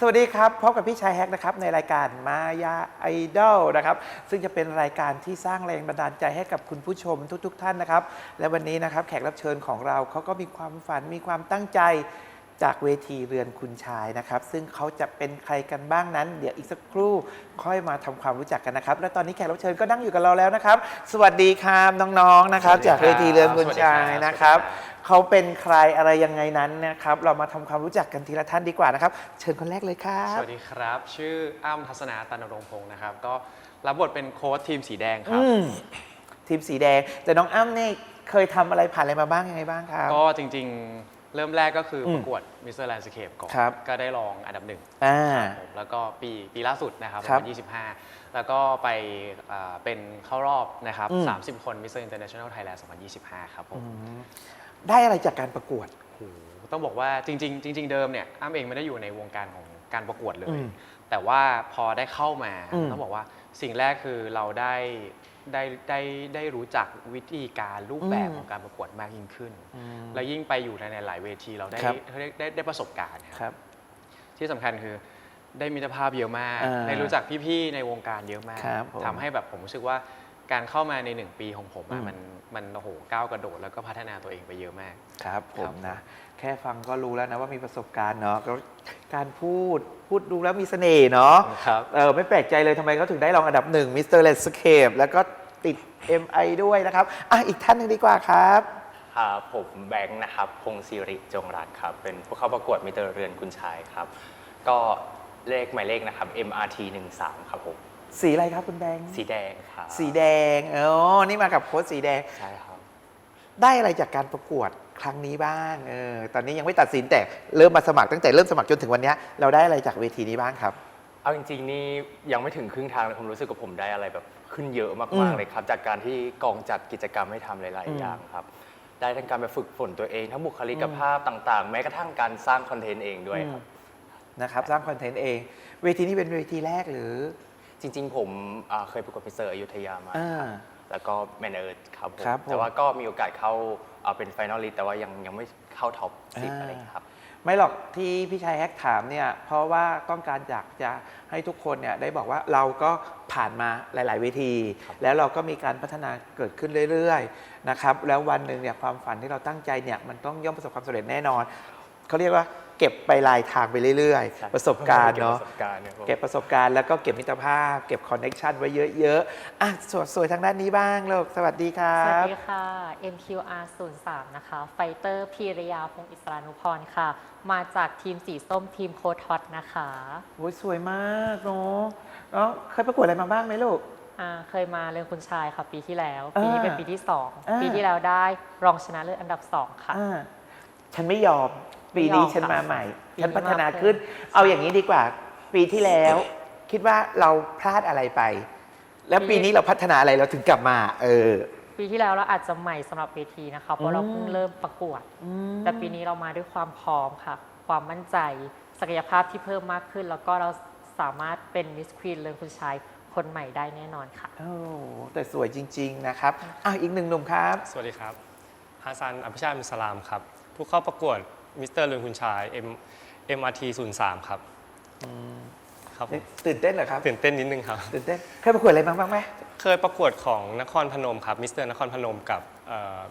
สวัสดีครับพบกับพี่ชายแฮกนะครับในรายการมายาไอดอลนะครับซึ่งจะเป็นรายการที่สร้างแรงบันดาลใจให้กับคุณผู้ชมทุกๆท่านนะครับ และวันนี้นะครับแขกรับเชิญของเราเขาก็มีความฝันมีความตั้งใจจากเวทีเรือนคุณชายนะครับ ซึ่งเขาจะเป็นใครกันบ้างนั้น เดี๋ยวอีกสักครู่ค่อยมาทำความรู้จักกันนะครับ และตอนนี้แขกรับเชิญก็นั่งอยู่กับเราแล้วนะครับ สวัสดีครับน้องๆนะครับ จากเวทีเรือนคุณชายนะครับ เขาเป็นใครอะไรยังไงนั้นนะครับ เรามาทำความรู้จักกันทีละท่านดีกว่านะครับ เชิญคนแรกเลยครัสบ วัสดีครับ ชื่ออ้ำทัศนาตันรงพงศ์นะครับ ก็รับบทเป็นโค้ชทีมสีแดงครับ อืมทีมสีแดง แต่น้องอ้ำเนี่ยเคยทำอะไรผ่านอะไรมาบ้างยังไงบ้างครับ ก็จริงๆ เริ่มแรกก็คืออมประกวดมิสเตอร์แลนด์สเคปก่อน ครับ ก็ได้รองอันดับหนึ่งอ่า ผมแล้วก็ปีปีล่าสุดนะครับครับ2025 แล้วก็ไปอ่าเป็นเข้ารอบนะครับ อืม 30 คนมิสเตอร์อินเตอร์เนชั่นแนลไทยแลนด์2025 ครับผม ได้อะไรจากการประกวด โอ้โหต้องบอกว่าจริง ๆ จริง ๆ เดิมเนี่ยอ้ำเองไม่ได้อยู่ในวงการของการประกวดเลอืย มแต่ว่าพอได้เข้ามาอืมต้องบอกว่าสิ่งแรกคือเราได้ได้ได้ได้รู้จักวิธีการรูปแบบอืม ของการประกวดมากยิ่งขึ้นอืมแล้วยิ่งไปอยู่ในหลายๆเวทีเราได้ครับ ได้ได้ได้ประสบการณ์คครับ รับ ที่สำคัญคือได้มิตรภาพเยอะมาก อ่าได้รู้จักพี่ ๆ ในวงการเยอะมากครับผมทำให้แบบผมรู้สึกว่า การเข้ามาในหนึ่งปีของผมอะอืม มันมันโอ้โหก้าวกระโดดแล้วก็พัฒนาตัวเองไปเยอะมาก ครับผครัมบนะ แค่ฟังก็รู้แล้วนะว่ามีประสบการณ์เนาะแล้วการพูดพูดดูแล้วมีเสน่ห์เนาะครับ เออไม่แปลกใจเลยทำไมเขาถึงได้รองอันดับหนึ่งมิสเตอร์เลสเคปแล้วก็ติด MI ด้วยนะครับอะอีกท่านหนึ่งดีกว่าครับครับผมแบงค์นะครับ พงศิริจงรัตน์ครับ เป็นผู้เข้าประกวดมิเตอร์เรือนคุณชายครับ ก็เลขหมายเลขนะครับ MRT 13ครับผม สีอะไรครับคุณแดงสีแดงครับสีแดงอ๋อนี่มากับโค้ชสีแดง ใช่ครับ ได้อะไรจากการประกวดครั้งนี้บ้างเออตอนนี้ยังไม่ตัดสินแต่เริ่มมาสมัครตั้งแต่เริ่มสมัครจนถึงวันเนี้ยเราได้อะไรจากเวทีนี้บ้างครับ เอาจริง ๆ นี่ยังไม่ถึงครึ่งทางเลยผมรู้สึกว่าผมได้อะไรแบบขึ้นเยอะอืมากมๆเลยครับ จากการที่กองจัดกิจกรรมให้ทำหลายอืมๆอย่างครับได้ทั้งการไปฝึกฝนตัวเองทั้งบุคลิกภาพต่าง ๆ แม้กระทั่งการสร้างคอนเทนต์เองด้วยครับนะครับสร้างคอนเทนต์เอง เวทีนี้เป็นเวทีแรกหรือ จริง ๆ ผมอ่าเคยประกวดมิสเตอร์อยุธยามา อ่า แล้วก็แมนเอิร์ดครับผมครับผม แต่ว่าก็มีโอกาสเข้าอ่าเป็นไฟนอลลิสแต่ว่ายังยังไม่เข้าท็อปสิบอ่าอะไรอย่างเงี้ยครับ ไม่หรอกที่พี่ชายแฮกถามเนี่ยเพราะว่าต้องการอยากจะให้ทุกคนเนี่ยได้บอกว่าเราก็ผ่านมาหลาย ๆ เวที แล้วเราก็มีการพัฒนาเกิดขึ้นเรื่อย ๆ นะครับ แล้ววันหนึ่งเนี่ยความฝันที่เราตั้งใจเนี่ยมันต้องย่อมประสบความสำเร็จแน่นอนเขาเรียกว่า เก็บไปลายทางไปเรื่อยใช่ๆประสบการณ์เนาะเก็บประสบการณ์เนี่ยผมเก็บประสบการณ์แล้วก็เก็บมิตรภาพ เก็บคอนเน็ชันไว้เยอะๆ อะสวยสวยทางด้านนี้บ้างลูกสวัสดีครัสวัสบดีค่ะ MQR 03นะคะ ไฟเตอร์พีรยาพงศ์อิสรานุพรค่ะ มาจากทีมสีส้มทีมโคทอตนะคะโอ้ยสวยมากเนาะเนาะเคยประกวดอะไรมาบ้างไหมลูกอ่าเคยมาเรื่องคุณชายค่ะปีที่แล้วอ่าปีนี้เป็นปีที่อ่า2ปีที่แล้วได้รองชนะเลิศอันดับ2ค่ะอ่าฉันไม่ยอม ปีนี้ไม่ยอมฉันมาค่ะใหม่ปีนี้ฉันพัฒนามาเพิ่มขึ้น เอาอย่างนี้ดีกว่า ปีที่แล้ว คิดว่าเราพลาดอะไรไป แล้วปีนี้เราพัฒนาอะไรเราถึงกลับมา เออ ปีที่แล้วเราอาจจะใหม่สำหรับเวทีนะคะเพราะเราเพิ่งอืมเริ่มประกวด แต่ปีนี้เรามาด้วยความพร้อมค่ะ ความมั่นใจ ศักยภาพที่เพิ่มมากขึ้น แล้วก็เราสามารถเป็นมิสควีนเรือนคุณชายคนใหม่ได้แน่นอนค่ะ โอ้แต่สวยจริง ๆ นะครับอะอีกหนึ่งหนุ่มครับ สวัสดีครับ ฮาซันอภิชาติมุสลามครับ ผู้เข้าประกวด มิสเตอร์ลุนคุณชาย M MRT 03ครับครับผมตื่นเต้นเหรอครับตื่นเต้นนิดนึงครับ ตื่นเต้นเคยประกวดอะไรบ้างบ้างไหมเคยประกวดของนครพนมครับมิสเตอร์นครพนมกับ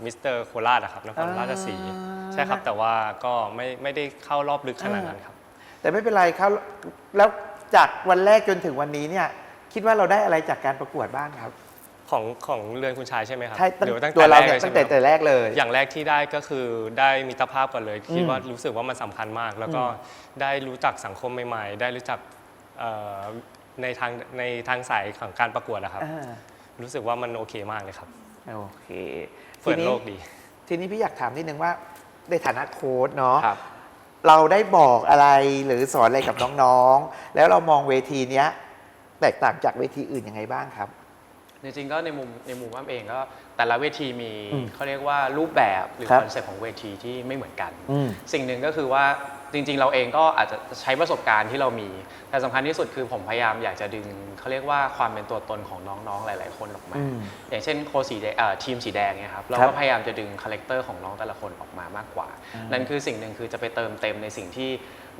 มิสเตอร์โคราชอะครับนครราชสีห์ใช่ครับ แต่ว่าก็ไม่ไม่ได้เข้ารอบลึกขนาดนั้นครับ แต่ไม่เป็นไรครับแล้วจากวันแรกจนถึงวันนี้เนี่ยคิดว่าเราได้อะไรจากการประกวดบ้างครับ ของของเรือนคุณชายใช่ไหมครับใช่ตั้งหรือตั้งตัวแต่แรเรากเนี่เลยยตั้ใช่งไหมแต่ครับแต่แรกเลย อย่างแรกที่ได้ก็คือได้มิตรภาพก่อนเลยคิดอืมว่ารู้สึกว่ามันสำคัญมาก แล้วก็ได้รู้จักสังคมใหม่ ๆ ได้รู้จักเอ่อในทางในทางสายของการประกวดอะครับ อ่า รู้สึกว่ามันโอเคมากเลยครับโอเคเปิดทีนี้โลกดี ทีนี้พี่อยากถามนิดนึงว่าในฐานะโค้ชเนาะ ครับ เราได้บอกอะไรหรือสอนอะไรกับน้อง ๆ แล้วเรามองเวทีเนี้ย แตกต่างจากเวทีอื่นยังไงบ้างครับ จริงๆก็ในมุมในมุมว่าเองก็แต่ละเวทีมีอืมเขาเรียกว่ารูปแบบหรือครับคอนเซ็ปต์ของเวทีที่ไม่เหมือนกันอืมสิ่งหนึ่งก็คือว่าจริง ๆ เราเองก็อาจจะใช้ประสบการณ์ที่เรามี แต่สำคัญที่สุดคือผมพยายามอยากจะดึงเขาเรียกว่าความเป็นตัวตนของน้องๆหลาย ๆ คนออกมาอืมอย่างเช่นโค้ชสีแดงเอ่อทีมสีแดงเนี่ยครับเราครัก็บพยายามจะดึงคาแรคเตอร์ของน้องแต่ละคนออกมามากกว่า นั่นคือสิ่งหนึ่งคือจะไปเติมเต็มในสิ่งที่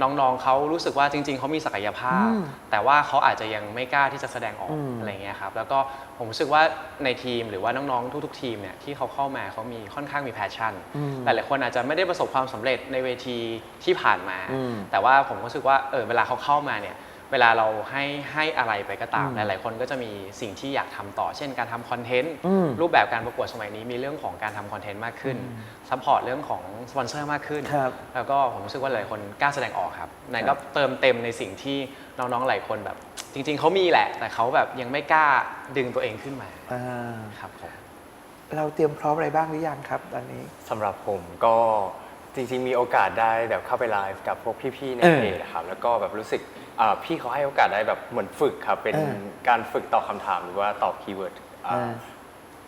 น้องๆเขารู้สึกว่าจริง ๆเขามีศักยภาพ อืมแต่ว่าเขาอาจจะยังไม่กล้าที่จะแสดงออกอืม อะไรเงี้ยครับแล้วก็ผมรู้สึกว่าในทีมหรือว่าน้องๆทุกๆ ทีมเนี่ยที่เขาเข้ามาเขามีค่อนข้างมีแพชชั่นอืมหลายๆคนอาจจะไม่ได้ประสบความสำเร็จในเวทีที่ผ่านมา อืมแต่ว่าผมรู้สึกว่าเออเวลาเขาเข้ามาเนี่ยเวลาเราให้ให้อะไรไปก็ตามอืมหลาย ๆ คนก็จะมีสิ่งที่อยากทำต่อ เช่นการทำคอนเทนต์อืมรูปแบบการประกวดสมัยนี้มีเรื่องของการทำคอนเทนต์มากขึ้น ซัพพอร์ตเรื่องของสปอนเซอร์มากขึ้นครับแล้วก็ผมรู้สึกว่าหลายคนกล้าแสดงออกครับนั่นก็เติมเต็มในสิ่งที่น้อง ๆ หลายคนแบบ จริง ๆ เขามีแหละ แต่เขาแบบยังไม่กล้าดึงตัวเองขึ้นมาอ่าครับผม เราเตรียมพร้อมอะไรบ้างหรือยังครับ ตอนนี้สำหรับผมก็ จริงๆมีโอกาสได้แบบเข้าไปไลฟ์กับพวกพี่ๆในเออเพจนะครับแล้วก็แบบรู้สึกอ่าพี่เขาให้โอกาสได้แบบเหมือนฝึกครับเป็นเออการฝึกตอบคำถามหรือว่าตอบคีย์เวิร์ดอ่าเออ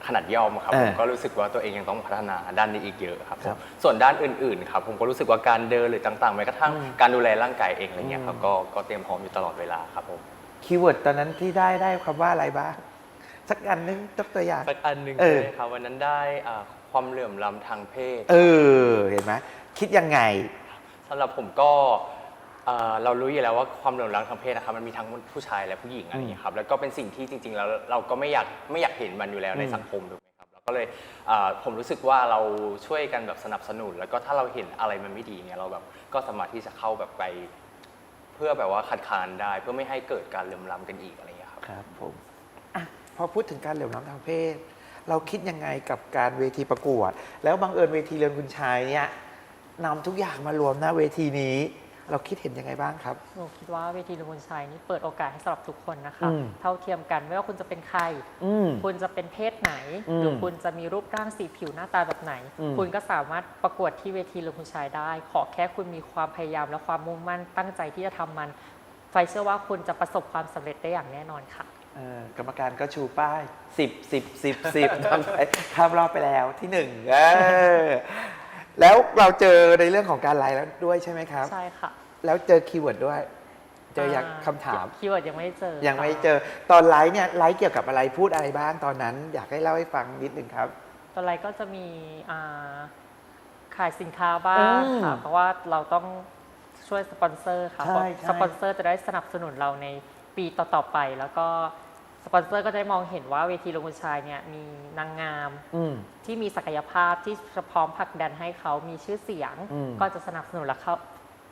ขนาดย่อมครับเออผมก็รู้สึกว่าตัวเองยังต้องพัฒนาด้านนี้อีกเยอะครับผครัมบส่วนด้านอื่นๆครับผมก็รู้สึกว่าการเดินหรือต่างๆแม้กระทั่งอืมการดูแลร่างกายเองอะไรเงี้ยครับอืมก็ก็เตรียมพร้อมอยู่ตลอดเวลาครับผมคีย์เวิร์ดตอนนั้นที่ได้ได้คำว่าอะไรบ้างสักอันนึงยกตัวอย่างสักอันหนึ่งเออใช่ไหมครับวันนั้นได้อ่าค วามเหลื่อมล้ำทางเพศ เออ เห็นไหมคิดยังไง สำหรับผมก็เอ่อเรารู้อยู่แล้วว่าความเหลื่อมล้ำทางเพศนะครับมันมีทั้งผู้ชายและผู้หญิงอะไรอย่างเงี้ยครับแล้วก็เป็นสิ่งที่จริง ๆ แล้วเราก็ไม่อยากไม่อยากเห็นมันอยู่แล้วในอืมสังคมถูกไหมครับเราก็เลยเอ่อผมรู้สึกว่าเราช่วยกันแบบสนับสนุน แล้วก็ถ้าเราเห็นอะไรมันไม่ดีเนี่ยเราแบบก็สามารถที่จะเข้าแบบไป เพื่อแบบว่าคัดค้านได้เพื่อไม่ให้เกิดการเหลื่อมล้ำกันอีกอะไรอย่างเงี้ยครับ ครับผมอะพอพูดถึงการเหลื่อมล้ำทางเพศ เราคิดยังไงกับการเวทีประกวด แล้วบังเอิญเวทีเรือนคุณชายเนี่ยนำทุกอย่างมารวมหน้าเวทีนี้ เราคิดเห็นยังไงบ้างครับ หนูคิดว่าเวทีลุงบุญชัยนี่เปิดโอกาสให้สำหรับทุกคนนะคะ อืม เท่าเทียมกันไม่ว่าคุณจะเป็นใคร อืม คุณจะเป็นเพศไหน อืมหรือคุณจะมีรูปร่างสีผิวหน้าตาแบบไหน อืม คุณก็สามารถประกวดที่เวทีลุงบุญชัยได้ ขอแค่คุณมีความพยายามและความมุ่งมั่นตั้งใจที่จะทำมันไฟเชื่อว่าคุณจะประสบความสำเร็จได้อย่างแน่นอนค่ะ เอ่อกรรมการก็ชูป้ายสิบสิบสิบสิบทำไปข้ามรอบไปแล้วที่หนึ่งเออแล้วเราเจอในเรื่องของการไลน์แล้วด้วยใช่ไหมครับ ใช่ค่ะ แล้วเจอคีย์เวิร์ดด้วย เจออยากคำถาม คีย์เวิร์ดยังไม่เจอ ยังไม่ค่ะเจอ ตอนไลฟ์เนี่ยไลฟ์เกี่ยวกับอะไรพูดอะไรบ้างตอนนั้น อยากให้เล่าให้ฟังนิดนึงครับ ตอนแรกก็จะมีอ่าขายสินค้าบ้างอืมค่ะ เพราะว่าเราต้องช่วยสปอนเซอร์ค่ะใช่เพราะใช่สปอนเซอร์จะได้สนับสนุนเราในปีต่อๆไปแล้วก็ส ปอนเซอร์ก็จะได้มองเห็นว่าเวทีลงคุณชายเนี่ยมีนางงามอืม ที่มีศักยภาพที่จะพร้อมผลักดันให้เขามีชื่อเสียง อืม ก็จะสนับสนุนและเขา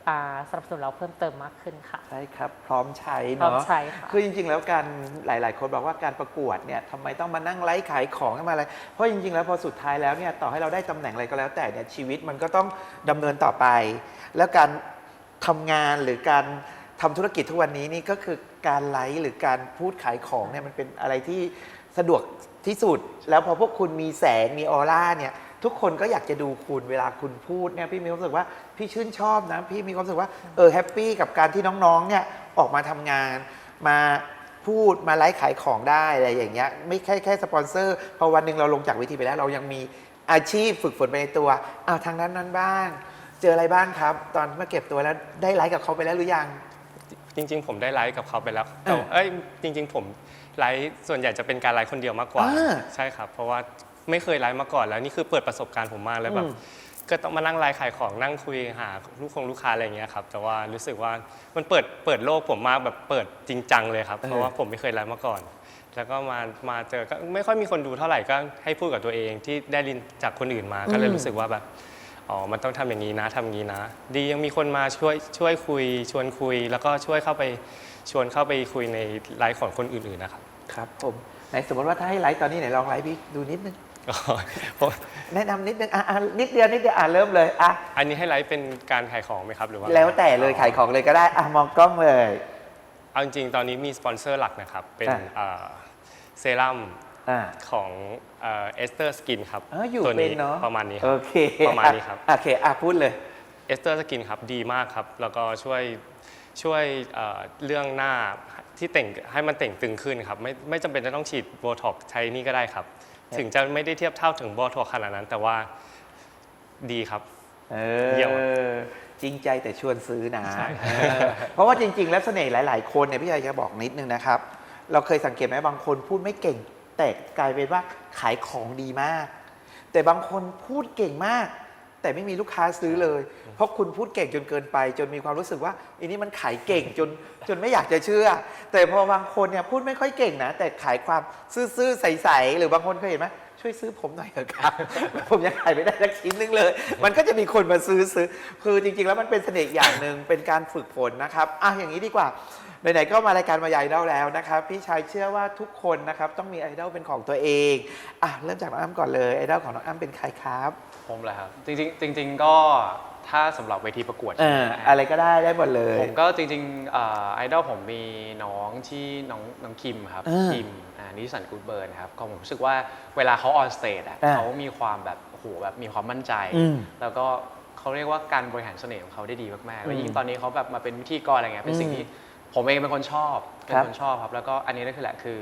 อ่าสนับสนุนเราเพิ่มเติมมากขึ้นค่ะ ใช่ครับ พร้อมใช้พร้อมเนาะใช้ค่ะ คือจริง ๆ แล้วการหลาย ๆ คนบอกว่าการประกวดเนี่ยทำไมต้องมานั่งไลฟ์ขายของกันมาอะไร เพราะจริง ๆ แล้วพอสุดท้ายแล้วเนี่ยต่อให้เราได้ตำแหน่งอะไรก็แล้วแต่เนี่ยชีวิตมันก็ต้องดำเนินต่อไป แล้วการทำงานหรือการ ทำธุรกิจทุกวันนี้นี่ก็คือการไลฟ์หรือการพูดขายของเนี่ยมันเป็นอะไรที่สะดวกที่สุด แล้วพอพวกคุณมีแสงมีออร่าเนี่ยทุกคนก็อยากจะดูคุณเวลาคุณพูดเนี่ยพี่มีความรู้สึกว่าพี่ชื่นชอบนะพี่มีความรู้สึกว่าเออแฮปปี้กับการที่น้องๆเนี่ยออกมาทำงาน มาพูดมาไลฟ์ขายของได้อะไรอย่างเงี้ยไม่แค่แค่สปอนเซอร์พอวันหนึ่งเราลงจากเวทีไปแล้วเรายังมีอาชีพฝึกฝนไปในตัวอ้าวทางนั้นนั้นบ้าง เจออะไรบ้างครับ ตอนมาเก็บตัวแล้วได้ไลฟ์กับเขาไปแล้วหรือยัง จริง ๆ ผมได้ไลฟ์กับเขาไปแล้วแต่เออเอ้ยจริง ๆ ผมไลฟ์ส่วนใหญ่จะเป็นการไลฟ์คนเดียวมากกว่า อ่า ใช่ครับ เพราะว่าไม่เคยไลฟ์มาก่อนแล้วนี่คือเปิดประสบการณ์ผมมากเลยแบอืบมก็ต้องมานั่งไลฟ์ขายของนั่งคุยหาลูกคงลูกค้าอะไรอย่างเงี้ยครับแต่ว่ารู้สึกว่ามันเปิดเปิดโลกผมมากแบบเปิดจริงจังเลยครับเพราะว่าผมไม่เคยไลฟ์มาก่อน แล้วก็มามาเจอก็ไม่ค่อยมีคนดูเท่าไหร่ก็ให้พูดกับตัวเองที่ได้รินจากคนอื่นมาก็เลยอืมรู้สึกว่าแบบ อ๋อ มันต้องทำอย่างนี้นะทำอย่างนี้นะ ดียังมีคนมาช่วยช่วยคุย ชวนคุย แล้วก็ช่วยเข้าไปชวนเข้าไปคุยในไลฟ์ของคนอื่นๆนะครับ ครับผมไหนสมมติว่าถ้าให้ไลฟ์ตอนนี้ไหนลองไลฟ์พี่ดูนิดนึงก็ผมแนะนำนิดนึงอะอะนิดเดียวนิดเดียวอะเริ่มเลยอะอันนี้ให้ไลฟ์เป็นการขายของไหมครับหรือว่า แล้วแต่เลยขายของเลยก็ได้อะมองกล้องเลย เอาจริงๆตอนนี้มีสปอนเซอร์หลักนะครับ เป็นอะเอ่อเซรั่ม อ่าของเอสเตอร์สกินครับเอออยู่ตัวเป็นเนาะประมาณนี้คโอรับ เคประมาณนี้ครับอะโอเคอะพูดเลย เอสเตอร์สกินครับดีมากครับ แล้วก็ช่วยช่วยเอ่อเรื่องหน้าที่เต่งให้มันเต่งตึงขึ้นครับ ไม่ไม่จำเป็นจะต้องฉีดโบท็อกใช้นี่ก็ได้ครับ ถึงจะไม่ได้เทียบเท่าถึงโบท็อกขนาดนั้น แต่ว่าดีครับ เอเยี่ยมอจริงใจแต่ชวนซื้อนะใช่เออเพราะว่าจริง ๆ แล้วเสน่ห์หลาย ๆ คนเนี่ยพี่อยากจะบอกนิดนึงนะครับ เราเคยสังเกตไหมบางคนพูดไม่เก่ง แต่กลายเป็นว่าขายของดีมาก แต่บางคนพูดเก่งมาก แต่ไม่มีลูกค้าซื้อเลย เพราะคุณพูดเก่งจนเกินไป จนมีความรู้สึกว่าอันนี้มันขายเก่งจนจนไม่อยากจะเชื่อ แต่พอบางคนเนี่ยพูดไม่ค่อยเก่งนะแต่ขายความซื่อๆใสๆหรือบางคนเคยเห็นไหม ช่วยซื้อผมหน่อยเถอะครับ ผมยังขายไม่ได้สักชิ้นนึงเลย มันก็จะมีคนมาซื้อซื้อ คือจริง ๆ แล้วมันเป็นเสน่ห์อย่างหนึ่งเป็นการฝึกฝนนะครับอะอย่างนี้ดีกว่าไหนๆก็มารายการมาใหญ่เล่าแล้วนะครับ พี่ชายเชื่อว่าทุกคนนะครับต้องมีไอดอลเป็นของตัวเองอะเริ่มจากน้องอ้ำก่อนเลยไอดอลของน้องอ้ำเป็นใครครับ ผมแหละครับ จริงๆจริง ๆ ก็ ถ้าสำหรับเวทีประกวดเอใช่ไหอมอะไรก็ได้ได้หมดเลย ผมก็จริงๆเอ่อไอดอลผมมีน้องที่น้องน้องคิมครับเออคิมอ่านิสสันกูดเบิร์นครับก็ผมรู้สึกว่าเวลาเขาออนสเตจอะอ่าเขามีความแบบโอ้โหแบบมีความมั่นใจ อืมแล้วก็เขาเรียกว่าการบริหารเสน่ห์ของเขาได้ดีมากๆ แล้วอืมยิ่งตอนนี้เขาแบบมาเป็นพิธีกรอะไรเงี้ยเป็นสิ่งอืมที่ผมเองเป็นคนชอบเป็นครับคนชอบครับ แล้วก็อันนี้นั่นคือแหละคือ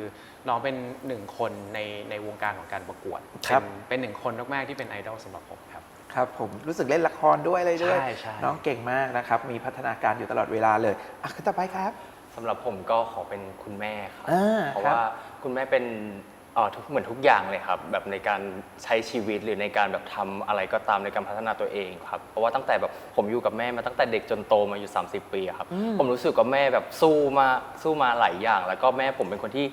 น้องเป็นหนึ่งคนในในวงการของการประกวดครับ เป็นเป็นหนึ่งคนมากๆที่เป็นไอดอลสำหรับผมครับ ครับผมรู้สึกเล่นละครด้วยอะไรด้วย ใช่ใช่ น้องเก่งมากนะครับ มีพัฒนาการอยู่ตลอดเวลาเลยอะขึ้นต่อไปครับ สำหรับผมก็ขอเป็นคุณแม่ครับ อ่าเพราะครับ ว่าคุณแม่เป็นเอ่อทุกเหมือนทุกอย่างเลยครับ แบบในการใช้ชีวิตหรือในการแบบทำอะไรก็ตามในการพัฒนาตัวเองครับ เพราะว่าตั้งแต่แบบผมอยู่กับแม่มาตั้งแต่เด็กจนโตมาอยู่ 30 ปีอะครับ ผมรู้สึกว่าแม่แบบสู้มาสู้มาหลายอย่าง แล้วก็แม่ผมเป็นคนที่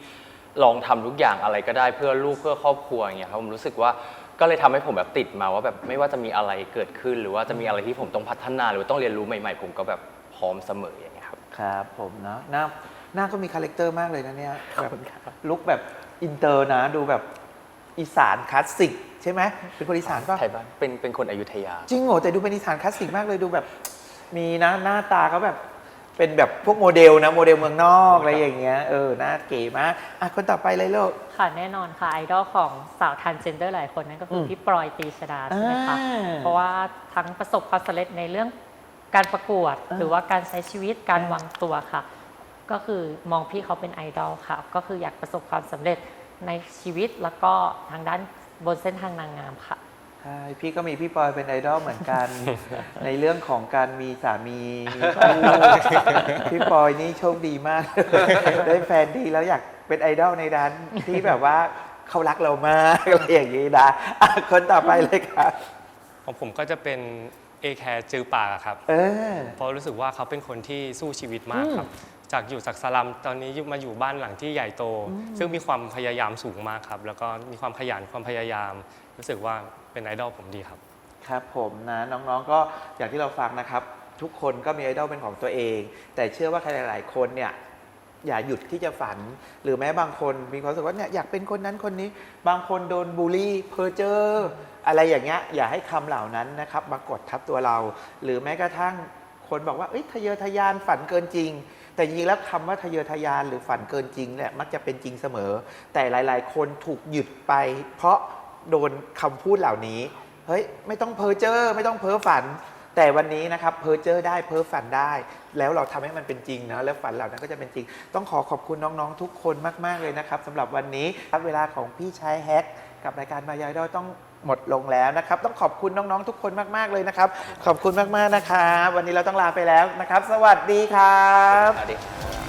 ลองทำทุกอย่างอะไรก็ได้เพื่อลูกเพื่อครอบครัวอย่างเงี้ยครับผมรู้สึกว่า ก็เลยทำให้ผมแบบติดมาว่าแบบไม่ว่าจะมีอะไรเกิดขึ้น หรือว่าจะมีอะไรที่ผมต้องพัฒนาหรือว่าต้องเรียนรู้ใหม่ๆ ผมก็แบบพร้อมเสมออย่างเงี้ยครับ ครับผมเนาะหน้าหน้าก็มีคาแรคเตอร์มากเลยนะเนี่ยแบบลุกแบบอินเตอร์นะ ดูแบบอีสานคลาสสิกใช่ไหมเป็นคนอีสานป่ะ ไทยบ้านเป็นเป็นคนอยุธยา จริงเหรอแต่ดูเป็นอีสานคลาสสิกมากเลยดูแบบ มีนะหน้าตาเขาแบบ เป็นแบบพวกโมเดลนะโมเดลเมืองนอกอะไรอย่างเงี้ยเออหน้าเก๋มากอะคนต่อไปเลยลูก ค่ะแน่นอนค่ะไอดอลของสาวทันเจนเดอร์หลายคนนั่นก็คืออมพี่ปลอยตีชดาใช่ไหมคะอ่าเพราะว่าทั้งประสบความสำเร็จในเรื่องการประกวดอ่าหรือว่าการใช้ชีวิตการอ่าวางตัวค่ะ ก็คือมองพี่เขาเป็นไอดอลค่ะ ก็คืออยากประสบความสำเร็จในชีวิตแล้วก็ทางด้านบนเส้นทางนางงามค่ะ ใช่พี่ก็มีพี่ปอยเป็นไอดอลเหมือนกัน ในเรื่องของการมีสามีมีคู่พี่ปอยนี่โชคดีมาก ได้แฟนดีแล้วอยากเป็นไอดอลในด้านที่แบบว่าเขารักเรามากอะไรอย่างนี้นะอะคนต่อไปเลยครับของผมก็จะเป็นเอแคร์จือปากอะครับเออ เพราะรู้สึกว่าเขาเป็นคนที่สู้ชีวิตมากครับ จากอยู่จากสลัมตอนนี้มาอยู่บ้านหลังที่ใหญ่โต ซึ่งมีความพยายามสูงมากครับ แล้วก็มีความขยันความพยายาม รู้สึกว่า เป็นไอดอลผมดีครับ ครับผมนะน้องๆก็อย่างที่เราฟังนะครับ ทุกคนก็มีไอดอลเป็นของตัวเอง แต่เชื่อว่าใครหลาย ๆ คนเนี่ยอย่าหยุดที่จะฝัน หรือแม้บางคนมีความรู้สึกว่าเนี่ยอยากเป็นคนนั้นคนนี้ บางคนโดนบูลลี่เพอร์เจอร์อะไรอย่างเงี้ยอย่าให้คำเหล่านั้นนะครับมากดทับตัวเรา หรือแม้กระทั่งคนบอกว่าเอ้ยทะเยอทะยานฝันเกินจริง แต่จริงแล้วคำว่าทะเยอทะยานหรือฝันเกินจริงเนี่ยมักจะเป็นจริงเสมอ แต่หลาย ๆ คนถูกหยุดไป เพราะ โดนคำพูดเหล่านี้ เฮ้ย ไม่ต้องเพ้อเจ้อไม่ต้องเพ้อฝัน แต่วันนี้นะครับเพ้อเจ้อได้เพ้อฝันได้ แล้วเราทำให้มันเป็นจริงนะแล้วฝันเหล่านั้นก็จะเป็นจริง ต้องขอขอบคุณน้องๆทุกคนมากๆเลยนะครับสำหรับวันนี้ครับเวลาของพี่ชายแฮกกับรายการมายายดอยต้องหมดลงแล้วนะครับ ต้องขอบคุณน้องๆทุกคนมากๆเลยนะครับ ขอบคุณมากๆนะครับวันนี้เราต้องลาไปแล้วนะครับ สวัสดีครับสวัสดีครับ